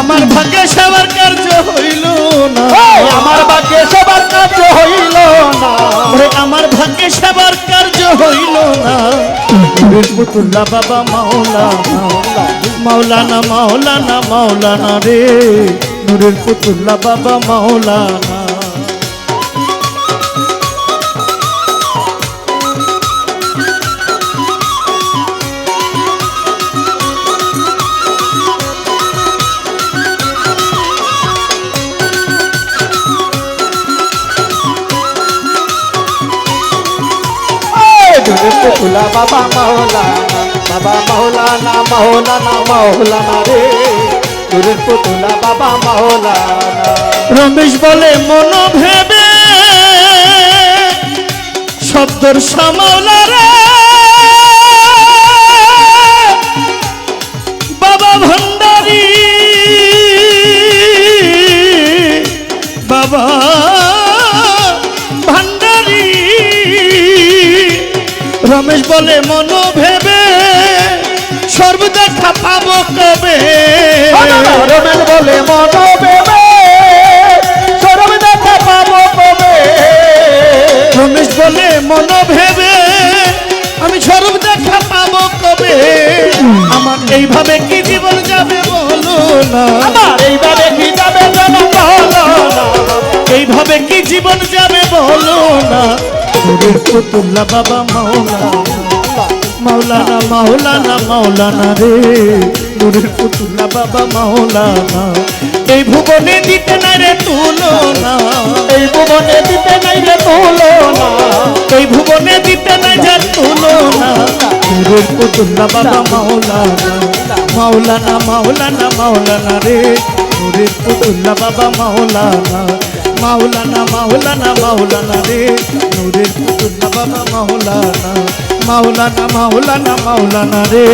আমার ভাগ্যে সবার কার্য হইল না। আমার ভাগ্যে সবার কার্য হইল না। আমার ভাগ্যে সবার কার্য হইল না। পুতুল্লা বাবা মাওলানা মাওলানা মাওলানা মাওলানা রে। নুরের পুতুল্লা বাবা মাওলানা। নূরের পুতুলা বাবা মাওলানা বাবা মাওলানা মাওলানা মাওলানা রে। নূরের পুতুলা বাবা মাওলানা। রমেশ বলে, মন ভেবে শব্দর সামাওলা রে। বাবা ভণ্ডারি বাবা রমেশ বলে মন ভেবে সর্বদেখা পাবো কবে রমেন বলে মন ভেবে সরব দেখা পাবো কবে রমেশ বলে মন ভেবে আমি সর্ব দেখা পাবো কবে আমার এইভাবে কি জীবন যাবে বলো না। আমার এইভাবে কি যাবে বলো না। এইভাবে কি জীবন যাবে নূরের পুতুল্লা বাবা মাওলানা। মাওলানা মাওলানা মাওলানা রে। নূরের পুতুল্লা বাবা মাওলানা। এই ভুবনে দিতে না রে তুলনা। এই ভুবনে দিতে নাই রে তুলো না এই ভুবনে দিতে না যার তুলনা। নূরের পুতুল্লা বাবা মাওলানা। মাওলানা মাওলানা মাওলানা রে। নূরের পুতুল্লা বাবা মাওলানা। মাওলানা মাওলানা মাওলানা রে। নূরের পুতুল্লা বাবা মাওলানা মাওলানা মাওলানা মাওলানা রে।